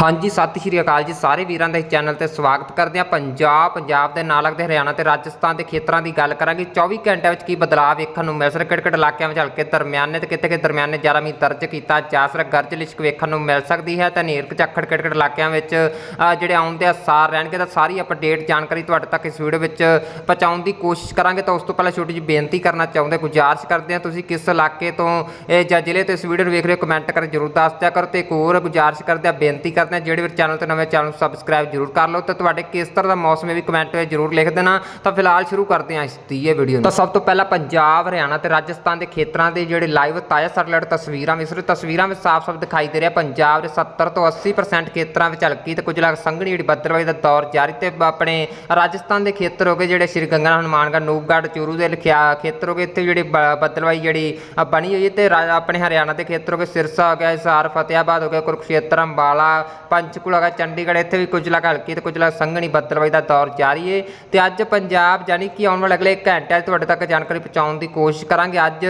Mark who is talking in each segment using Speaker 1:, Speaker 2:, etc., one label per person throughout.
Speaker 1: ਹਾਂਜੀ, ਸਤਿ ਸ਼੍ਰੀ ਅਕਾਲ ਜੀ ਸਾਰੇ ਵੀਰਾਂ ਦਾ ਇਸ ਚੈਨਲ ਤੇ ਸਵਾਗਤ ਕਰਦੇ ਹਾਂ। ਪੰਜਾਬ ਪੰਜਾਬ ਦੇ ਨਾਲ ਲੱਗਦੇ ਹਰਿਆਣਾ ਤੇ ਰਾਜਸਥਾਨ ਦੇ ਖੇਤਰਾਂ ਦੀ ਗੱਲ ਕਰਾਂਗੇ। 24 ਘੰਟਿਆਂ ਵਿੱਚ ਕੀ ਬਦਲਾਅ ਵੇਖਣ ਨੂੰ ਮਿਲ ਸਕਦਾ ਕਿਹੜੇ ਇਲਾਕਿਆਂ ਵਿੱਚ ਹਲਕੇ ਦਰਮਿਆਨੇ ਤੇ ਕਿਤੇ ਕਿਤੇ ਦਰਮਿਆਨੇ ਜ਼ਿਆਦਾ ਮੀਂਹ ਦਰਜ ਕੀਤਾ ਜਾ ਸਕਦਾ। ਗਰਜ ਲਿਸ਼ਕ ਵੇਖਣ ਨੂੰ ਮਿਲ ਸਕਦੀ ਹੈ। ਤਾਂ ਨੇਰਕ ਝੱਖੜ ਕਿਹੜੇ ਇਲਾਕਿਆਂ ਵਿੱਚ ਜਿਹੜੇ ਆਉਣ ਦੇ ਅਸਾਰ ਰਹਿਣਗੇ। ਤਾਂ ਸਾਰੀ ਅਪਡੇਟ ਜਾਣਕਾਰੀ ਤੁਹਾਡੇ ਤੱਕ ਇਸ ਵੀਡੀਓ ਵਿੱਚ ਪਹੁੰਚਾਉਣ ਦੀ ਕੋਸ਼ਿਸ਼ ਕਰਾਂਗੇ। ਤਾਂ ਉਸ ਤੋਂ ਪਹਿਲਾਂ ਛੋਟੀ ਜਿਹੀ ਬੇਨਤੀ ਕਰਨਾ ਚਾਹੁੰਦੇ, ਗੁਜ਼ਾਰਿਸ਼ ਕਰਦੇ ਹਾਂ। ਤੁਸੀਂ ਕਿਸ ਇਲਾਕੇ ਤੋਂ ਇਹ ਜਾਂ ਜ਼ਿਲ੍ਹੇ ਤੋਂ ਇਸ ਵੀਡੀਓ ਨੂੰ ਵੇਖ ਰਹੇ ਹੋ, ਕਮੈਂਟ ਕਰਕੇ ਜਰੂਰ ਦੱਸ ਦਿਆ ਕਰੋ। ਤੇ ਇੱਕ ਹੋਰ ਗੁਜ਼ਾਰਿਸ਼ ਕਰਦੇ ਆ ਬੇਨਤੀ ਕਰਦੇ ਆ ਜਿਹੜੇ ਵੀ ਚੈਨਲ ਤੇ ਨਵੇਂ ਚੈਨਲ ਨੂੰ ਸਬਸਕ੍ਰਾਈਬ ਜਰੂਰ ਕਰ ਲਓ ਤੇ ਤੁਹਾਡੇ ਕਿਸ ਤਰ੍ਹਾਂ ਦਾ ਮੌਸਮ ਹੈ ਵੀ ਕਮੈਂਟ ਵਿੱਚ ਜਰੂਰ ਲਿਖ ਦੇਣਾ। ਤਾਂ ਫਿਲਹਾਲ ਸ਼ੁਰੂ ਕਰਦੇ ਹਾਂ ਇਸ ਦੀ ਇਹ ਵੀਡੀਓ ਤਾਂ ਸਭ ਤੋਂ ਪਹਿਲਾਂ ਪੰਜਾਬ, ਹਰਿਆਣਾ ਤੇ ਰਾਜਸਥਾਨ ਦੇ ਖੇਤਰਾਂ ਦੇ ਜਿਹੜੇ ਲਾਈਵ ਤਾਜ਼ਾ ਸੈਟੇਲਾਈਟ ਤਸਵੀਰਾਂ ਮਿਸਰ ਤਸਵੀਰਾਂ ਵਿੱਚ ਸਾਫ਼-ਸਾਫ਼ ਦਿਖਾਈ ਦੇ ਰਿਹਾ। ਪੰਜਾਬ ਦੇ 70 ਤੋਂ 80% ਖੇਤਰਾਂ ਵਿੱਚ ਹਲਕੀ ਤੇ ਕੁਝ ਲੱਖ ਸੰਘਣੀ ਜਿਹੜੀ ਬੱਦਲਵਾਈ ਦਾ ਦੌਰ ਜਾਰੀ ਤੇ ਆਪਣੇ ਰਾਜਸਥਾਨ ਦੇ ਖੇਤਰ ਹੋ ਗਏ ਜਿਹੜੇ ਸ਼੍ਰੀ ਗੰਗਾ, ਹਨੂਮਾਨਗੜ੍ਹ, ਨੂਪਗੜ੍ਹ, ਚੂਰੂ ਦੇ ਲਿਖਿਆ ਖੇਤਰ ਹੋ ਗਏ। ਇੱਥੇ ਜਿਹੜੀ ਬ- ਬੱਦਲਵਾਈ ਜਿਹੜੀ ਬਣੀ ਹੋਈ ਹੈ ਤੇ ਰਾ- ਆਪਣੇ ਹਰਿਆਣਾ ਦੇ ਖੇਤਰ ਹੋ ਗਏ। ਸਿਰਸਾ ਹੋ ਗਿਆ, ਹਿਸਾਰ ਫਤਿਆਬਾਦ ਹੋ ਗਿਆ, ਕੁਰੂਕਸ਼ੇਤਰ, ਅੰਬਾਲਾ ਪੰਚਕੂਲਾ ਹੋ ਚੰਡੀਗੜ੍ਹ, ਇੱਥੇ ਵੀ ਕੁਝ ਲੱਗ ਹਲਕੀ ਤੇ ਕੁਝ ਲੱਗ ਸੰਘਣੀ ਬੱਦਲਵਾਈ ਦਾ ਦੌਰ ਜਾਰੀ ਹੈ ਤੇ ਅੱਜ ਪੰਜਾਬ ਜਾਨੀ ਕਿ ਆਉਣ ਵਾਲੇ ਅਗਲੇ ਘੰਟਿਆਂ 'ਚ ਤੁਹਾਡੇ ਤੱਕ ਜਾਣਕਾਰੀ ਪਹੁੰਚਾਉਣ ਦੀ ਕੋਸ਼ਿਸ਼ ਕਰਾਂਗੇ। ਅੱਜ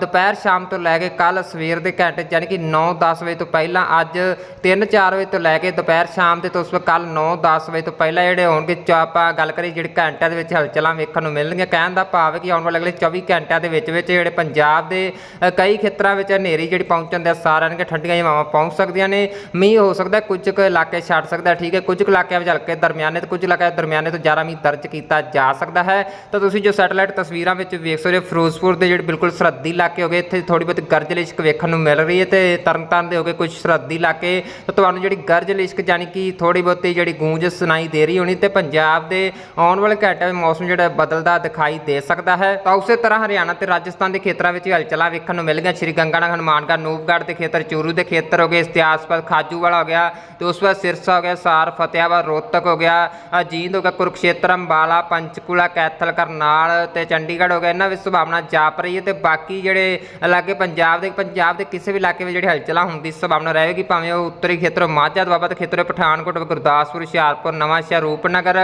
Speaker 1: ਦੁਪਹਿਰ ਸ਼ਾਮ ਤੋਂ ਲੈ ਕੇ ਕੱਲ ਸਵੇਰ ਦੇ ਘੰਟੇ ਯਾਨੀ ਕਿ 9-10 ਵਜੇ ਤੋਂ ਪਹਿਲਾਂ ਅੱਜ 3-4 ਵਜੇ ਤੋਂ ਲੈ ਕੇ ਦੁਪਹਿਰ ਸ਼ਾਮ ਦੇ ਤੋਂ ਉਸ ਕੱਲ 9-10 ਵਜੇ ਤੋਂ ਪਹਿਲਾਂ ਜਿਹੜੇ ਹੋਣਗੇ ਚ ਆਪਾਂ ਗੱਲ ਕਰੀਏ ਜਿਹੜੇ ਘੰਟਿਆਂ ਦੇ ਵਿੱਚ ਹਲਚਲਾਂ ਵੇਖਣ ਨੂੰ ਮਿਲਣਗੀਆਂ। ਕਹਿਣ ਦਾ ਭਾਵ ਹੈ ਕਿ ਆਉਣ ਵਾਲੇ ਅਗਲੇ 24 ਘੰਟਿਆਂ ਦੇ ਵਿੱਚ ਵਿੱਚ ਜਿਹੜੇ ਪੰਜਾਬ ਦੇ ਕਈ ਖੇਤਰਾਂ ਵਿੱਚ ਹਨੇਰੀ ਜਿਹੜੀ ਪਹੁੰਚਣ ਦੇ ਆਸਾਰ ਹਨ ਕਿ ਠੰਡੀਆਂ ਹਵਾਵਾਂ ਪਹੁੰਚ ਸਕਦੀਆਂ ਨੇ। ਮੀਂਹ ਹੋ ਸਕਦਾ ਕੁਝ ਕੁ ਇਲਾਕੇ ਛੱਡ ਸਕਦਾ, ਠੀਕ ਹੈ। ਕੁਝ ਕੁ ਇਲਾਕਿਆਂ ਵਿੱਚ ਹਲਕੇ ਦਰਮਿਆਨੇ ਤੇ, ਕੁਝ ਇਲਾਕਿਆਂ ਦਰਮਿਆਨੇ ਤੋਂ ਜ਼ਿਆਦਾ ਮੀਂਹ ਦਰਜ ਕੀਤਾ ਜਾ ਸਕਦਾ ਹੈ। ਤਾਂ ਤੁਸੀਂ ਜੋ ਸੈਟੇਲਾਈਟ ਤਸਵੀਰਾਂ ਵਿੱਚ ਵੇਖ ਸਕਦੇ ਹੋ, ਫਿਰੋਜ਼ਪੁਰ ਦੇ ਜਿਹੜੇ ਬਿਲਕੁਲ ਸਰਹੱਦੀ ਇਲਾਕੇ ਹੋ ਗਏ, ਇੱਥੇ ਥੋੜੀ ਬਹੁਤ ਗਰਜ ਲਿਸ਼ਕ ਵੇਖਣ ਨੂੰ ਮਿਲ ਰਹੀ ਹੈ ਤੇ ਤਰਨਤਾਰਨ ਦੇ ਹੋ ਗਏ ਕੁਝ ਸਰਹੱਦੀ ਇਲਾਕੇ। ਤਾਂ ਤੁਹਾਨੂੰ ਜਿਹੜੀ ਗਰਜ ਲਿਸ਼ਕ ਜਾਨੀ ਕਿ ਥੋੜੀ ਬਹੁਤੀ ਜਿਹੜੀ ਗੂੰਜ ਸੁਣਾਈ ਦੇ ਰਹੀ ਹੋਣੀ ਤੇ ਪੰਜਾਬ ਦੇ ਆਉਣ ਵਾਲੇ ਘੰਟਿਆਂ ਵਿੱਚ ਮੌਸਮ ਜਿਹੜਾ ਬਦਲਦਾ ਦਿਖਾਈ ਦੇ ਸਕਦਾ ਹੈ। ਤਾਂ ਉਸੇ ਤਰ੍ਹਾਂ ਹਰਿਆਣਾ ਤੇ ਰਾਜਸਥਾਨ ਦੇ ਖੇਤਰਾਂ ਵਿੱਚ ਹਲਚਲਾਂ ਵੇਖਣ ਨੂੰ ਮਿਲ ਗਈਆਂ। ਸ਼੍ਰੀ ਗੰਗਾਨਗਰ ਹਨੂਮਾਨਗੜ੍ਹ ਨੂਪਗੜ੍ਹ ਦੇ ਖੇਤਰ, ਚੂਰੂ ਦੇ ਖੇਤਰ ਹੋ ਗਏ ਇਸਤਿਆਸਪਦ ਖਾਜੂਵਾਲਾ ਹੋ ਗਿਆ ਤੇ ਉਸ ਤੋਂ ਬਾਅਦ ਸਿਰਸਾ ਹੋ ਗਿਆ ਸਾਰ ਫਤਿਆਬਾਦ ਰੋਹਤਕ ਹੋ ਗਿਆ ਅ, ਜੀਂਦ ਹੋ ਗਿਆ ਕੁਰੂਕਸ਼ੇਤਰ ਅੰਬਾਲਾ ਪੰਚਕੂਲਾ ਕੈਥਲ ਕਰਨਾਲ ਤੇ ਚੰਡੀਗੜ੍ਹ ਹੋ ਗਿਆ। ਇਹਨਾਂ ਵਿੱਚ ਸੰਭਾਵਨਾ ਜਾਪ ਰਹੀ ਹੈ ਤੇ ਬਾਕੀ ਜਿਹੜੇ ਇਲਾਕੇ ਪੰਜਾਬ ਦੇ ਪੰਜਾਬ ਦੇ ਕਿਸੇ ਵੀ ਇਲਾਕੇ ਵਿੱਚ ਜਿਹੜੀ ਹਲਚਲਾ ਹੋਣ ਦੀ ਸੰਭਾਵਨਾ ਰਹੇਗੀ ਭਾਵੇਂ ਉਹ ਉੱਤਰੀ ਖੇਤਰ ਮਾਝਾ ਦੁਆਬਾ ਦੇ ਖੇਤਰ ਪਠਾਨਕੋਟ ਗੁਰਦਾਸਪੁਰ ਹੁਸ਼ਿਆਰਪੁਰ ਨਵਾਂ ਸ਼ਹਿਰ ਰੂਪਨਗਰ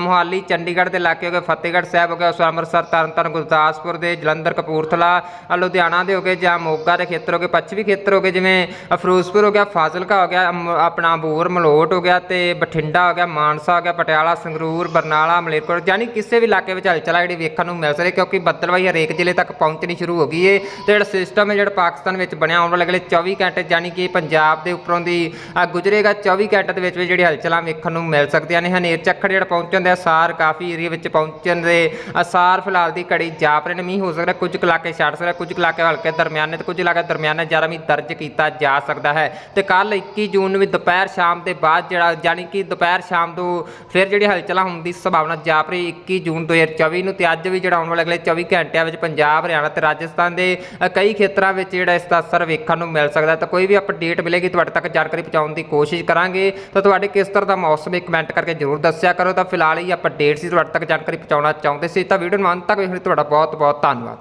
Speaker 1: ਮੋਹਾਲੀ ਚੰਡੀਗੜ੍ਹ ਦੇ ਇਲਾਕੇ ਹੋ ਗਏ ਫਤਿਹਗੜ੍ਹ ਸਾਹਿਬ ਹੋ ਗਿਆ ਉਸ ਤੋਂ ਅੰਮ੍ਰਿਤਸਰ ਤਰਨਤਾਰਨ ਗੁਰਦਾਸਪੁਰ ਦੇ ਜਲੰਧਰ ਕਪੂਰਥਲਾ ਲੁਧਿਆਣਾ ਦੇ ਹੋ ਗਏ ਜਾਂ ਮੋਗਾ ਦੇ ਖੇਤਰ ਹੋ ਗਏ ਪੱਛਮੀ ਖੇਤਰ ਹੋ ਗਏ ਜਿਵੇਂ ਫਿਰੋਜ਼ਪੁਰ ਹੋ ਗਿਆ ਫਾਜ਼ਿਲਕਾ ਹੋ ਗਿਆ ਆਪਣਾ ਬੂਰ ਮਲੋਟ ਹੋ ਗਿਆ ਤੇ ਬਠਿੰਡਾ ਹੋ ਗਿਆ, ਮਾਨਸਾ ਹੋ ਗਿਆ, ਪਟਿਆਲਾ, ਸੰਗਰੂਰ, ਬਰਨਾਲਾ, ਮਲੇਰਕੋਟ ਯਾਨੀ ਕਿਸੇ ਵੀ ਇਲਾਕੇ ਵਿੱਚ ਹਲਚਲ ਜਿਹੜੀ ਵੇਖਣ ਨੂੰ ਮਿਲ ਸਕਦੀ ਕਿਉਂਕਿ ਬੱਦਲਵਾਈ ਹਰੇਕ ਜ਼ਿਲ੍ਹੇ ਤੱਕ ਪਹੁੰਚਣੀ ਸ਼ੁਰੂ ਹੋ ਗਈ ਏ ਤੇ ਜਿਹੜਾ ਸਿਸਟਮ ਹੈ ਜਿਹੜਾ ਪਾਕਿਸਤਾਨ ਵਿੱਚ ਬਣਿਆ ਆਉਣ ਵਾਲੇ ਅਗਲੇ 24 ਘੰਟੇ ਯਾਨੀ ਕਿ ਪੰਜਾਬ ਦੇ ਉੱਪਰੋਂ ਦੀ ਗੁਜ਼ਰੇਗਾ 24 ਘੰਟੇ ਦੇ ਵਿੱਚ ਵੀ ਜਿਹੜੀ ਹਲਚਲਾਂ ਵੇਖਣ ਨੂੰ ਮਿਲ ਸਕਦੀਆਂ ਨੇ। ਹਨੇਰ ਚੱਖੜ ਜਿਹੜਾ ਪਹੁੰਚਣ ਦੇ ਅਸਾਰ ਕਾਫੀ ਏਰੀਆ ਵਿੱਚ ਪਹੁੰਚਣ ਦੇ ਅਸਾਰ ਫਿਲਹਾਲ ਦੀ ਘੜੀ ਜਾਪ ਰਹੇ ਨੇ। ਮੀਂਹ ਹੋ ਸਕਦਾ, ਕੁਝ ਕੁ ਇਲਾਕੇ ਛੱਡ ਸਕਦਾ, ਕੁਝ ਕੁ ਇਲਾਕੇ ਹਲਕੇ ਦਰਮਿਆਨੇ ਤੇ ਕੁਝ ਇਲਾਕੇ ਦਰਮਿਆਨੇ ਜ਼ਿਆਦਾ ਮੀਂਹ ਦਰਜ ਕੀਤਾ ਜਾ ਸਕਦਾ ਹੈ। ਤੇ ਕੱਲ 21 ਜੂਨ ਨੂੰ ਵੀ ਦੁਪਹਿਰ ਸ਼ਾਮ ਦੇ ਬਾਅਦ ਜਿਹੜਾ ਯਾਨੀ ਕਿ ਦੁਪਹਿਰ ਸ਼ਾਮ ਤੋਂ ਫਿਰ ਜਿਹੜੀ ਹਲਚਲਾਂ ਹੋਣ ਦੀ ਸੰਭਾਵਨਾ ਜਾਪ ਰਹੀ 21 ਜੂਨ 2024 ਨੂੰ ਤੇ ਅੱਜ ਵੀ ਜਿਹੜਾ ਆਉਣ ਵਾਲੇ ਅਗਲੇ 24 ਘੰਟਿਆਂ ਵਿੱਚ ਪੰਜਾਬ, ਹਰਿਆਣਾ ਤੇ ਰਾਜਸਥਾਨ ਦੇ ਕਈ ਖੇਤਰਾਂ ਵਿੱਚ ਜਿਹੜਾ ਇਸ ਦਾ ਅਸਰ ਵੇਖਣ ਨੂੰ ਮਿਲ ਸਕਦਾ ਤਾਂ ਕੋਈ ਵੀ ਅਪਡੇਟ ਮਿਲੇਗੀ, ਤੁਹਾਡੇ ਤੱਕ ਜਾਣਕਾਰੀ ਪਹੁੰਚਾਉਣ ਦੀ ਕੋਸ਼ਿਸ਼ ਕਰਾਂਗੇ। ਤਾਂ ਤੁਹਾਡੇ ਕਿਸ ਤਰ੍ਹਾਂ ਦਾ ਮੌਸਮ ਹੈ ਕਮੈਂਟ ਕਰਕੇ ਜਰੂਰ ਦੱਸਿਆ ਕਰੋ। ਤਾਂ ਫਿਲਹਾਲ ਇਹ ਅਪਡੇਟ ਸੀ, ਤੁਹਾਡੇ ਤੱਕ ਜਾਣਕਾਰੀ ਪਹੁੰਚਾਉਣਾ ਚਾਹੁੰਦੇ ਸੀ। ਤਾਂ ਵੀਡੀਓ ਨੂੰ ਅੰਤ ਤੱਕ ਵੇਖਣ ਲਈ ਤੁਹਾਡਾ ਬਹੁਤ ਬਹੁਤ ਧੰਨਵਾਦ।